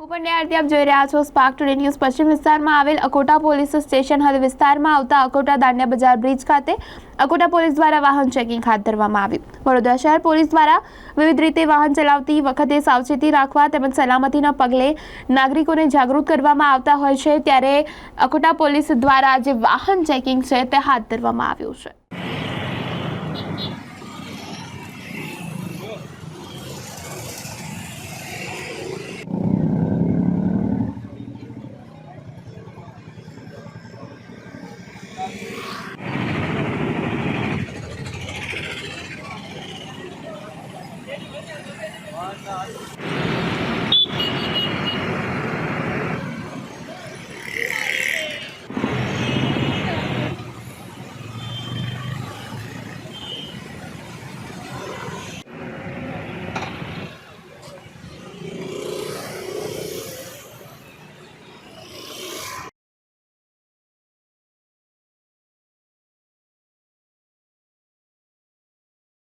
હું પણ ન્યાયાર્થી આપ જોઈ રહ્યા છો. સ્પાર્ક ટુડે ન્યૂઝ પશ્ચિમ વિસ્તારમાં આવેલ અકોટા પોલીસ સ્ટેશન હદ વિસ્તારમાં આવતા અકોટા દાંડિયા બજાર બ્રિજ ખાતે અકોટા પોલીસ દ્વારા વાહન ચેકિંગ હાથ ધરવામાં આવ્યું વડોદરા શહેર પોલીસ દ્વારા વિવિધ રીતે વાહન ચલાવતી વખતે સાવચેતી રાખવા તેમજ સલામતીના પગલે નાગરિકોને જાગૃત કરવામાં આવતા હોય છે. ત્યારે અકોટા પોલીસ દ્વારા જે વાહન ચેકિંગ છે તે હાથ ધરવામાં આવ્યું છે. வாழ்ந்தால்